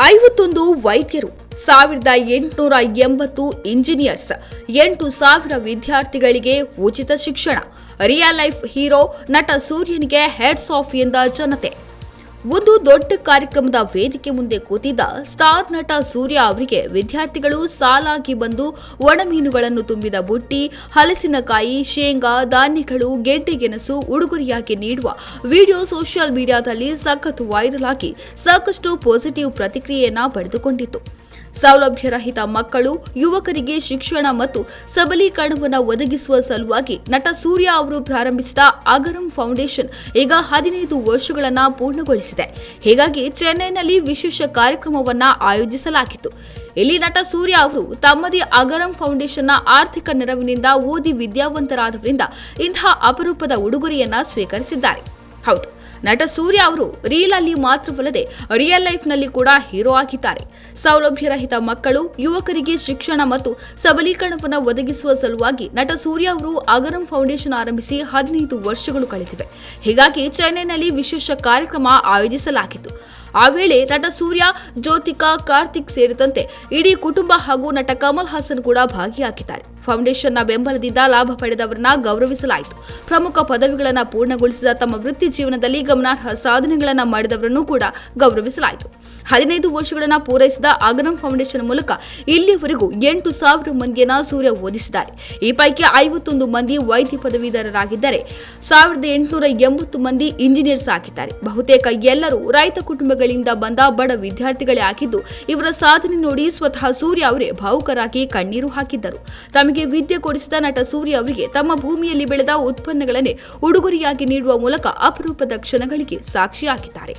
ಐವತ್ತೊಂದು ವೈದ್ಯರು, ಸಾವಿರದ ಎಂಟುನೂರ ಎಂಬತ್ತು ಇಂಜಿನಿಯರ್ಸ್, ಎಂಟು ಸಾವಿರ ವಿದ್ಯಾರ್ಥಿಗಳಿಗೆ ಉಚಿತ ಶಿಕ್ಷಣ. ರಿಯಲ್ ಲೈಫ್ ಹೀರೋ ನಟ ಸೂರ್ಯನಿಗೆ ಹೆಡ್ಸ್ ಆಫ್ ಎಂದ ಜನತೆ. ಒಂದು ದೊಡ್ಡ ಕಾರ್ಯಕ್ರಮದ ವೇದಿಕೆ ಮುಂದೆ ಕೂತಿದ್ದ ಸ್ಟಾರ್ ನಟ ಸೂರ್ಯ ಅವರಿಗೆ ವಿದ್ಯಾರ್ಥಿಗಳು ಸಾಲಾಗಿ ಬಂದು ಒಣಮೀನುಗಳನ್ನು ತುಂಬಿದ ಬುಟ್ಟಿ, ಹಲಸಿನಕಾಯಿ, ಶೇಂಗಾ, ಧಾನ್ಯಗಳು, ಗೆಡ್ಡೆಗೆಣಸು ಉಡುಗೊರೆಯಾಗಿ ನೀಡುವ ವಿಡಿಯೋ ಸೋಷಿಯಲ್ ಮೀಡಿಯಾದಲ್ಲಿ ಸಖತ್ ವೈರಲ್ ಆಗಿ ಸಾಕಷ್ಟು ಪಾಸಿಟಿವ್ ಪ್ರತಿಕ್ರಿಯೆಯನ್ನ ಪಡೆದುಕೊಂಡಿತ್ತು. ಸೌಲಭ್ಯರಹಿತ ಮಕ್ಕಳು, ಯುವಕರಿಗೆ ಶಿಕ್ಷಣ ಮತ್ತು ಸಬಲೀಕರಣವನ್ನು ಒದಗಿಸುವ ಸಲುವಾಗಿ ನಟ ಸೂರ್ಯ ಅವರು ಪ್ರಾರಂಭಿಸಿದ ಅಗರಂ ಫೌಂಡೇಶನ್ ಈಗ ಹದಿನೈದು ವರ್ಷಗಳನ್ನು ಪೂರ್ಣಗೊಳಿಸಿದೆ. ಹೀಗಾಗಿ ಚೆನ್ನೈನಲ್ಲಿ ವಿಶೇಷ ಕಾರ್ಯಕ್ರಮವನ್ನು ಆಯೋಜಿಸಲಾಗಿತ್ತು. ಇಲ್ಲಿ ನಟ ಸೂರ್ಯ ಅವರು ತಮ್ಮದೇ ಅಗರಂ ಫೌಂಡೇಶನ್ನ ಆರ್ಥಿಕ ನೆರವಿನಿಂದ ಓದಿ ವಿದ್ಯಾವಂತರಾದವರಿಂದ ಇಂತಹ ಅಪರೂಪದ ಉಡುಗೊರೆಯನ್ನ ಸ್ವೀಕರಿಸಿದ್ದಾರೆ. ಹೌದು. ನಟ ಸೂರ್ಯ ಅವರು ರೀಲ್ ಅಲ್ಲಿ ಮಾತ್ರವಲ್ಲದೆ ರಿಯಲ್ ಲೈಫ್ನಲ್ಲಿ ಕೂಡ ಹೀರೋ ಆಗಿದ್ದಾರೆ. ಸೌಲಭ್ಯರಹಿತ ಮಕ್ಕಳು, ಯುವಕರಿಗೆ ಶಿಕ್ಷಣ ಮತ್ತು ಸಬಲೀಕರಣವನ್ನು ಒದಗಿಸುವ ಸಲುವಾಗಿ ನಟ ಸೂರ್ಯ ಅವರು ಅಗರಂ ಫೌಂಡೇಶನ್ ಆರಂಭಿಸಿ ಹದಿನೈದು ವರ್ಷಗಳು ಕಳೆದಿವೆ. ಹೀಗಾಗಿ ಚೆನ್ನೈನಲ್ಲಿ ವಿಶೇಷ ಕಾರ್ಯಕ್ರಮ ಆಯೋಜಿಸಲಾಗಿತ್ತು. ಆ ವೇಳೆ ನಟ ಸೂರ್ಯ, ಜ್ಯೋತಿಕಾ, ಕಾರ್ತಿಕ್ ಸೇರಿದಂತೆ ಇಡೀ ಕುಟುಂಬ ಹಾಗೂ ನಟ ಕಮಲ್ ಹಾಸನ್ ಕೂಡ ಭಾಗಿಯಾಗಿದ್ದಾರೆ. ಫೌಂಡೇಶನ್ನ ಬೆಂಬಲದಿಂದ ಲಾಭ ಪಡೆದವರನ್ನ ಗೌರವಿಸಲಾಯಿತು. ಪ್ರಮುಖ ಪದವಿಗಳನ್ನು ಪೂರ್ಣಗೊಳಿಸಿದ ತಮ್ಮ ವೃತ್ತಿ ಜೀವನದಲ್ಲಿ ಗಮನಾರ್ಹ ಸಾಧನೆಗಳನ್ನು ಮಾಡಿದವರನ್ನು ಕೂಡ ಗೌರವಿಸಲಾಯಿತು. ಹದಿನೈದು ವರ್ಷಗಳನ್ನು ಪೂರೈಸಿದ ಅಗರಂ ಫೌಂಡೇಶನ್ ಮೂಲಕ ಇಲ್ಲಿಯವರೆಗೂ ಎಂಟು ಸಾವಿರ ಮಂದಿಯನ್ನ ಸೂರ್ಯ ಓದಿಸಿದ್ದಾರೆ. ಈ ಪೈಕಿ ಐವತ್ತೊಂದು ಮಂದಿ ವೈದ್ಯ ಪದವೀಧರರಾಗಿದ್ದಾರೆ. ಸಾವಿರದ ಎಂಟುನೂರ ಎಂಬತ್ತು ಮಂದಿ ಇಂಜಿನಿಯರ್ಸ್ ಆಗಿದ್ದಾರೆ. ಬಹುತೇಕ ಎಲ್ಲರೂ ರೈತ ಕುಟುಂಬಗಳಿಂದ ಬಂದ ಬಡ ವಿದ್ಯಾರ್ಥಿಗಳೇ ಆಗಿದ್ದು, ಇವರ ಸಾಧನೆ ನೋಡಿ ಸ್ವತಃ ಸೂರ್ಯ ಅವರೇ ಭಾವುಕರಾಗಿ ಕಣ್ಣೀರು ಹಾಕಿದ್ದರು. ತಮಗೆ ವಿದ್ಯೆ ಕೊಡಿಸಿದ ನಟ ಸೂರ್ಯ ಅವರಿಗೆ ತಮ್ಮ ಭೂಮಿಯಲ್ಲಿ ಬೆಳೆದ ಉತ್ಪನ್ನಗಳನ್ನೇ ಉಡುಗೊರೆಯಾಗಿ ನೀಡುವ ಮೂಲಕ ಅಪರೂಪದ ಕ್ಷಣಗಳಿಗೆ ಸಾಕ್ಷಿಯಾಗಿದ್ದಾರೆ.